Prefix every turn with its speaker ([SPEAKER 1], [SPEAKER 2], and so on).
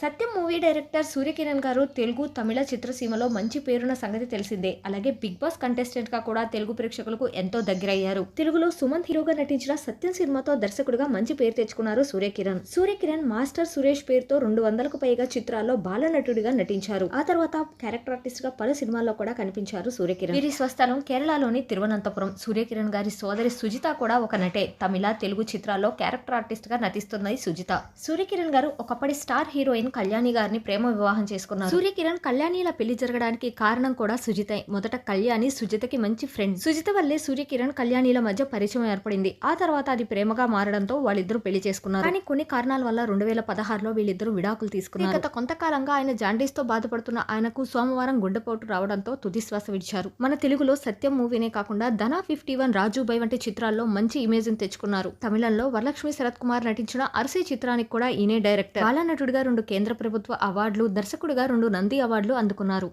[SPEAKER 1] సత్యం movie director Surya Kiran గారు తెలుగు తమిళ చిత్రసీమలో మంచి పేరున్న సంగతి తెలిసిందే. అలాగే బిగ్ బాస్ కంటెస్టెంట్గా కూడా తెలుగు ప్రేక్షకులకు ఎంతో దగ్గరయ్యారు. తెలుగులో సుమంత్ హీరోగా నటించిన సత్యం సినిమాతో దర్శకుడిగా మంచి పేరు తెచ్చుకున్నారు సూర్యకిరణ్. సూర్యకిరణ్ మాస్టర్ సురేష్ పేరుతో రెండు వందలకు పైగా చిత్రాల్లో బాలనటుడిగా నటించారు. ఆ తర్వాత క్యారెక్టర్ ఆర్టిస్ట్గా పలు సినిమాల్లో కూడా కనిపించారు సూర్యకిరణ్. వీరి స్వస్థలం కేరళలోని తిరువనంతపురం. సూర్యకిరణ్ గారి సోదరి సుజిత కూడా ఒక నటే. తమిళ తెలుగు చిత్రాల్లో క్యారెక్టర్ ఆర్టిస్ట్గా నటిస్తున్నది సుజిత. సూర్యకిరణ్ గారు ఒకప్పటి స్టార్ హీరోయిన్ కళ్యాణి గారిని ప్రేమ వివాహం చేసుకున్నారు. సూర్యకిరణ్ కళ్యాణిల పెళ్ళి జరగడానికి కారణం కూడా సుజితే. మొదట కళ్యాణి సుజితకి మంచి ఫ్రెండ్ సుజిత వల్లే సూర్యకిరణ్ కళ్యాణిల మధ్య పరిచయం ఏర్పడింది. ఆ తర్వాత అది ప్రేమగా మారడంతో వాళ్ళిద్దరూ పెళ్ళి చేసుకున్నారు. కానీ కొన్ని కారణాల వల్ల రెండు వేల పదహారులో వీళ్ళిద్దరూ విడాకులు తీసుకున్నారు. గత కొంతకాలంగా ఆయన జాండీస్తో బాధపడుతున్న ఆయనకు సోమవారం గుండెపోటు రావడంతో తుది శ్వాస విడిచారు. మన తెలుగులో సత్యం మూవీనే కాకుండా ధనా ఫిఫ్టీ వన్ రాజుబై వంటి చిత్రాల్లో మంచి ఇమేజ్ తెచ్చుకున్నారు. తమిళంలో వరలక్ష్మి శరత్ కుమార్ నటించిన అరసీ చిత్రానికి కూడా ఈయనే డైరెక్టర్ బాలనటుడిగా రెండు కేంద్ర ప్రభుత్వ అవార్డులు దర్శకుడిగా రెండు నంది అవార్డులు అందుకున్నారు